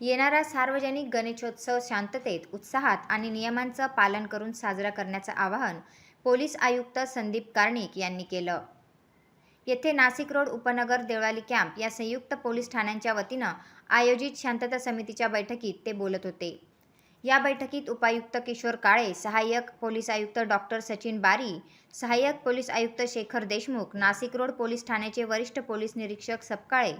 येणारा सार्वजनिक गणेशोत्सव शांततेत उत्साहात आणि नियमांचं पालन करून साजरा करण्याचं आवाहन पोलीस आयुक्त संदीप कार्णिक यांनी केलं. येथे नाशिक रोड उपनगर देवळाली कॅम्प या संयुक्त पोलीस ठाण्यांच्या वतीनं आयोजित शांतता समितीच्या बैठकीत ते बोलत होते. या बैठकीत उपायुक्त किशोर काळे सहाय्यक पोलीस आयुक्त डॉक्टर सचिन बारी सहाय्यक पोलीस आयुक्त शेखर देशमुख नाशिक रोड पोलीस ठाण्याचे वरिष्ठ पोलीस निरीक्षक सपकाळे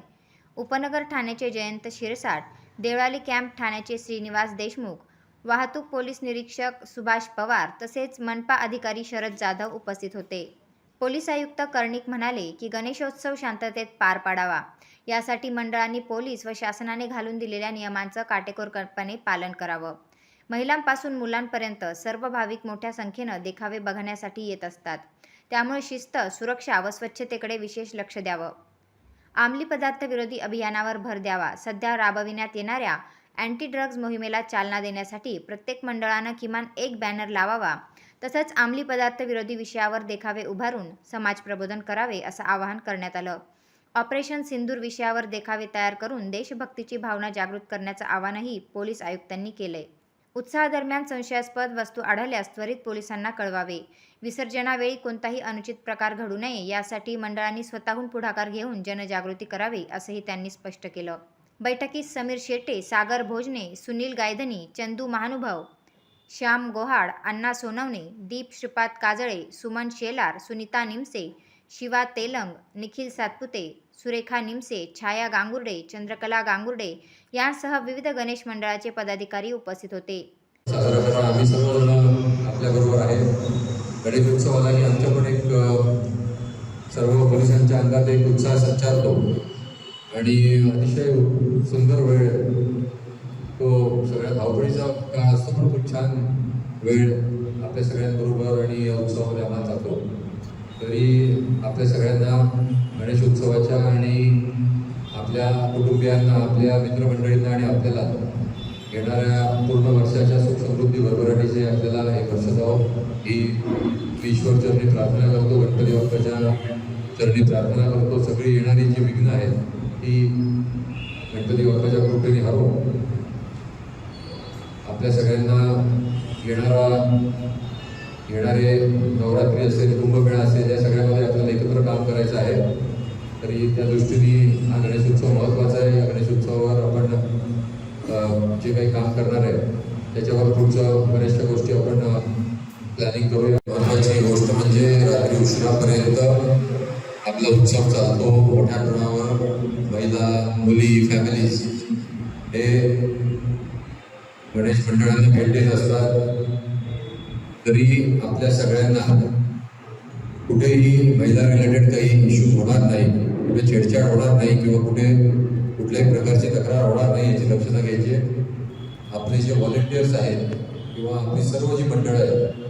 उपनगर ठाण्याचे जयंत शिरसाट देवळाली कॅम्प ठाण्याचे श्रीनिवास देशमुख वाहतूक पोलीस निरीक्षक सुभाष पवार तसेच मनपा अधिकारी शरद जाधव उपस्थित होते. पोलीस आयुक्त कर्णिक म्हणाले की गणेशोत्सव शांततेत पार पाडावा. यासाठी मंडळांनी पोलीस व शासनाने घालून दिलेल्या नियमांचं काटेकोरपणे पालन करावं. महिलांपासून मुलांपर्यंत सर्व भाविक मोठ्या संख्येनं देखावे बघण्यासाठी येत असतात. त्यामुळे शिस्त सुरक्षा व स्वच्छतेकडे विशेष लक्ष द्यावं. अंमली पदार्थ विरोधी अभियानावर भर द्यावा. सध्या राबविण्यात येणाऱ्या अँटी ड्रग्ज मोहिमेला चालना देण्यासाठी प्रत्येक मंडळानं किमान एक बॅनर लावावा. तसंच अंमली पदार्थ विरोधी विषयावर देखावे उभारून समाज प्रबोधन करावे असं आवाहन करण्यात आलं. ऑपरेशन सिंदूर विषयावर देखावे तयार करून देशभक्तीची भावना जागृत करण्याचं आवाहनही पोलीस आयुक्तांनी केलंय. उत्साहादरम्यान संशयास्पद वस्तू आढळल्यास त्वरित पोलिसांना कळवावे. विसर्जनावेळी कोणताही अनुचित प्रकार घडू नये यासाठी मंडळांनी स्वतःहून पुढाकार घेऊन जनजागृती करावी असंही त्यांनी स्पष्ट केलं. बैठकीत समीर शेटे सागर भोजने सुनील गायधनी चंदू महानुभाव श्याम गोहाड अण्णा सोनवणे दीप श्रीपाद काजळे सुमन शेलार सुनीता निमसे शिवा तेलंग निखिल सातपुते सुरेखा निमसे छाया गांगुर्डे चंद्रकला गांगुर्डे यांसह विविध गणेश मंडळाचे पदाधिकारी उपस्थित होते. आम्ही सर्वजण आपल्याबरोबर आहे. गणेश उत्सव की आमच्या एक सर्व पोलिसांच्या अंगात एक उत्साह संचारतो. आणि अतिशय सुंदर वेळ तो सगळ्या धावपळीचा काळ असतो पण खूप छान वेळ आपल्या सगळ्यांबरोबर आणि उत्सवामध्ये आम्हाला जातो. तरी आपल्या सगळ्यांना गणेशोत्सवाच्या आणि आपल्या कुटुंबियांना आपल्या मित्रमंडळींना आणि आपल्याला येणाऱ्या पूर्ण वर्षाच्या सुखसमृद्धी भरभराटीचे आपल्याला एक वर्ष जावं. ही मी ईश्वर चरणी प्रार्थना करतो गणपती बाप्पाच्या चरणी प्रार्थना करतो. सगळी येणारी जी विघ्न आहेत ती गणपती बाप्पाच्या कृपेने हरो आपल्या सगळ्यांना येणारा येणारे नवरात्री असेल कुंभमेळा असेल या सगळ्यामध्ये आपल्याला एकत्र काम करायचं आहे. तरी त्या दृष्टीने हा गणेशोत्सव महत्त्वाचा आहे. या गणेशोत्सवावर आपण जे काही काम करणार आहे त्याच्यावर पुढच्या बऱ्याचशा गोष्टी आपण प्लॅनिंग करूया. महत्त्वाची गोष्ट म्हणजे रात्री उशिरापर्यंत आपला उत्सव चालतो. मोठ्या प्रमाणावर महिला मुली फॅमिलीज हे गणेश मंडळांना भेट देत असतात. तरी आपल्या सगळ्यांना कुठेही महिला रिलेटेड काही इश्यूज होणार नाही कुठे छेडछाड होणार नाही किंवा कुठे कुठल्याही प्रकारची तक्रार होणार नाही याची दक्षता घ्यायची आपले जे व्हॉलेंटियर्स आहेत किंवा आपली सर्व जी मंडळं आहेत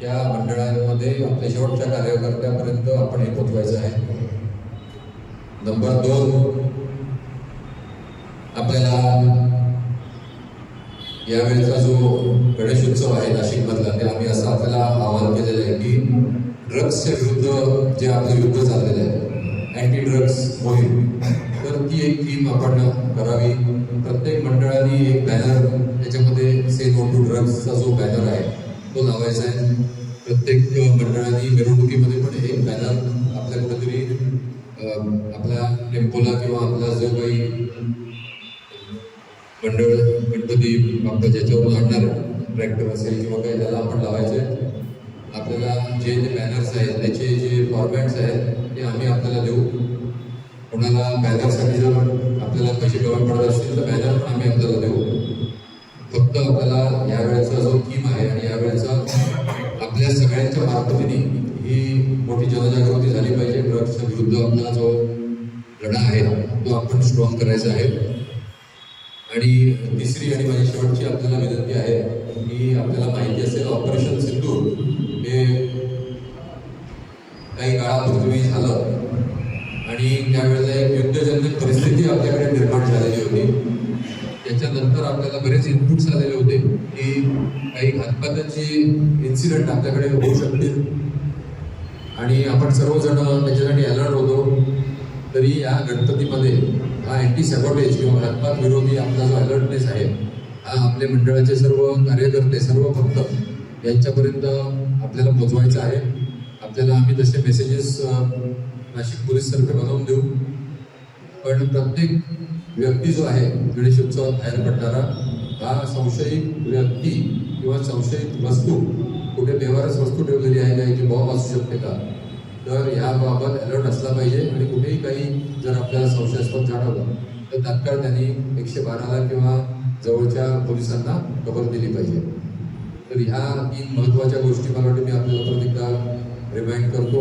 त्या मंडळांमध्ये आपल्या शेवटच्या कार्यकर्त्यापर्यंत आपण हे पोचवायचं आहे. नंबर दोन आपल्याला यावेळेचा जो गणेशोत्सव आहे नाशिकमधला ते आम्ही असं आपल्याला आवाहन केलेलं आहे की ड्रग्सच्या विरुद्ध जे आपलं युद्ध चाललेलं आहे अँटी ड्रग्स मोहीम तर ती एक थीम आपण करावी. प्रत्येक मंडळाने एक बॅनर त्याच्यामध्ये से नो टू ड्रग्सचा जो बॅनर आहे तो लावायचा आहे. प्रत्येक मंडळाने मिरवणुकीमध्ये पण एक बॅनर आपल्या कुठेतरी आपल्या टेम्पोला किंवा आपला जो काही मंडळ गणपती बाप्पा ज्याच्यावर आणणार ट्रॅक्टर असेल किंवा काही त्याला आपण लावायचे आपल्याला जे जे बॅनर्स आहेत त्याचे जे फॉर्मॅट्स आहेत ते आम्ही आपल्याला देऊ. कोणाला बॅनरसाठी जर आपल्याला पैसे कमी पडत असतील तर बॅनर पण आम्ही आपल्याला देऊ. फक्त आपल्याला यावेळेचा जो थीम आहे आणि यावेळेचा आपल्या सगळ्यांच्या मार्फतीने ही मोठी जनजागृती झाली पाहिजे. ड्रग्सच्या विरुद्ध आपला जो लढा आहे तो आपण स्ट्रॉंग करायचा आहे. आणि तिसरी आणि माझी शेवटची आपल्याला विनंती आहे की आपल्याला माहिती असेल ऑपरेशन सिंधू हे काही काळापूर्वी झालं. आणि त्यावेळेला एक युद्धजन्य परिस्थिती आपल्याकडे निर्माण झालेली होती. त्याच्यानंतर आपल्याला बरेच इनपुट्स आलेले होते की काही घातपाताची इन्सिडेंट आपल्याकडे होऊ शकतील. आणि आपण सर्वजण त्याच्यासाठी अलर्ट होतो. तरी या गणपतीमध्ये हा अँटी सॅबॉटेज किंवा घातपात विरोधी आपला जो अलर्टनेस आहे हा आपल्या मंडळाचे सर्व कार्यकर्ते सर्व भक्त यांच्यापर्यंत आपल्याला पोचवायचा आहे. आपल्याला आम्ही तसे मेसेजेस नाशिक पोलीसतर्फे बनवून देऊ. पण प्रत्येक व्यक्ती जो आहे गणेशोत्सवात बाहेर पडणारा हा संशयित व्यक्ती किंवा संशयित वस्तू कुठे व्यवहारच वस्तू ठेवलेली आहे का याची बॉम्ब असू शकते का? तर याबाबत अलर्ट असला पाहिजे आणि कुठेही काही जर आपल्याला संशयास्पद जाणवलं तर तात्काळ त्यांनी एकशे बाराला किंवा जवळच्या पोलिसांना खबर दिली पाहिजे. तर ह्या तीन महत्त्वाच्या गोष्टी मला वाटतं मी आपल्याला परत एकदा रिमाइंड करतो.